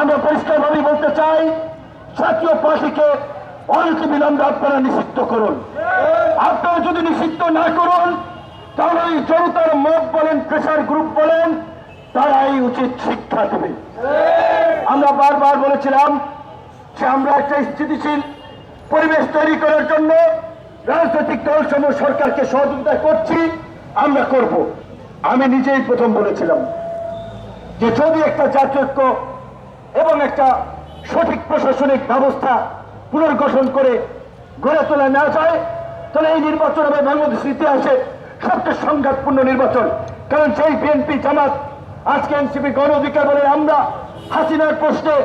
আমরা পরিষ্কারভাবে বলতে চাই, জাতীয় পার্টিকে অনতি বিলম্বে আপনারা নিষিদ্ধ করুন। আপনারা যদি নিষিদ্ধ না করুন, তাহলে এই জনতার মত বলেন প্রেশার গ্রুপ বলেন, তারাই উচিত শিক্ষা দেবে। আমরা বারবার বলেছিলাম যে আমরা একটা স্থিতিশীল পরিবেশ তৈরি করার জন্য রাজনৈতিক দল সমূহ সরকারকে সহযোগিতা করছি, আমরা করব। আমি নিজেই প্রথম বলেছিলাম যে যদি একটা জাতীয়ত্ব এবং একটা সঠিক প্রশাসনিক ব্যবস্থা পুনর্গঠন করে গড়ে তোলা না যায়, তাহলে এই নির্বাচন হবে বাংলাদেশের ইতিহাসে সবচেয়ে সংঘাতপূর্ণ নির্বাচন। কারণ সেই বিএনপি জামাত, আজকে এনসিপি গণ অধিকার বলে আমরা হাসিনার প্রশ্নে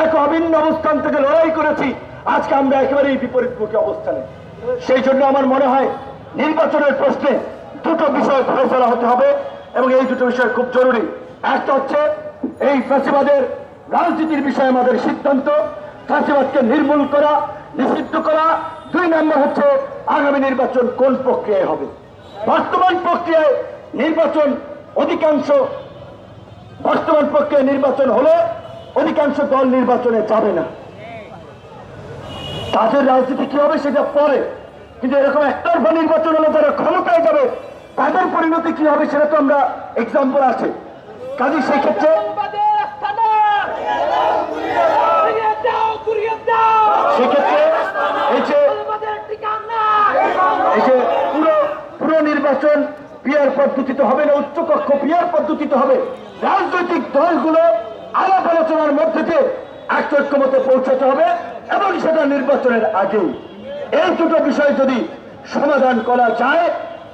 এক অভিন্ন অবস্থান থেকে লড়াই করেছি, আজকে আমরা একেবারেই বিপরীতমুখী অবস্থানে। সেই জন্য আমার মনে হয় নির্বাচনের প্রশ্নে দুটো বিষয় ফেলা হতে হবে, এবং এই দুটো বিষয় খুব জরুরি। একটা হচ্ছে এই ফ্যাসিবাদের রাজনীতির বিষয়ে আমাদের সিদ্ধান্ত ফ্যাসিবাদকে নির্মূল করা, নিষিদ্ধ করা, দুই নম্বর হচ্ছে আগামী নির্বাচন কোন প্রক্রিয়ায় হবে? বর্তমান প্রক্রিয়ায় নির্বাচন অধিকাংশ, বর্তমান প্রক্রিয়ায় নির্বাচন হলে অধিকাংশ দল নির্বাচনে যাবে না। তাদের রাজনীতি কি হবে সেটা পরে। কিন্তু এরকম একতরফা নির্বাচন হলে যারা ক্ষমতায় যাবে, তাদের পরিণতি কি হবে সেটা তো আমরা এক্সাম্পল আছে। কাজে সেই ক্ষেত্রে জনপদের স্থানার ঘুরিয়ে দাও ঘুরিয়ে দাও সেক্ষেত্রে এই যে জনপদের ঠিকানা এই যে পুরো পুরো নির্বাচন পিয়ার পদ্ধতিতে হবে না, উচ্চকক্ষ পিয়ার পদ্ধতিতে হবে। রাজনৈতিক দলগুলো আলাপ আলোচনার মধ্যে দিয়ে একটা ঐক্যমতে পৌঁছাতে হবে এবং সেটা নির্বাচনের আগেই। এই দুটো বিষয় যদি সমাধান করা যায়,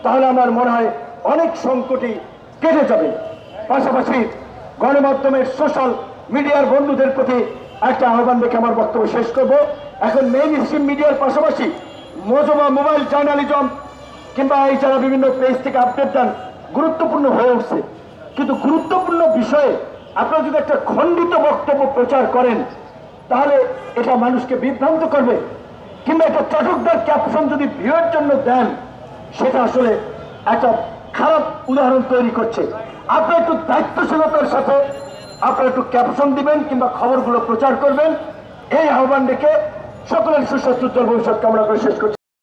তাহলে আমার মনে হয় অনেক সংকটই কেটে যাবে। পাশাপাশি গণমাধ্যমের সোশ্যাল মিডিয়ার বন্ধুদের প্রতি একটা আহ্বান রেখে আমার বক্তব্য শেষ করব। এখন মেইন স্ট্রিম মিডিয়ার পাশাপাশি মজমা মোবাইল জার্নালিজম কিংবা এই যারা বিভিন্ন পেজ থেকে আপডেট দেন, গুরুত্বপূর্ণ হয়ে উঠছে। কিন্তু গুরুত্বপূর্ণ বিষয়ে আপনারা যদি একটা খণ্ডিত বক্তব্য প্রচার করেন, তাহলে এটা মানুষকে বিভ্রান্ত করবে। কিংবা একটা চটকদার ক্যাপশন যদি ভিউয়ের জন্য দেন, সেটা আসলে একটা খারাপ উদাহরণ তৈরি করছে। আপনারা একটু দায়িত্বশীলতার সাথে আপনারা একটু ক্যাপশন দিবেন কিংবা খবরগুলো প্রচার করবেন। এই আহ্বান রেখে সকলের সুস্বাস্থ্য ভবিষ্যৎ কামনা করে শেষ করছি।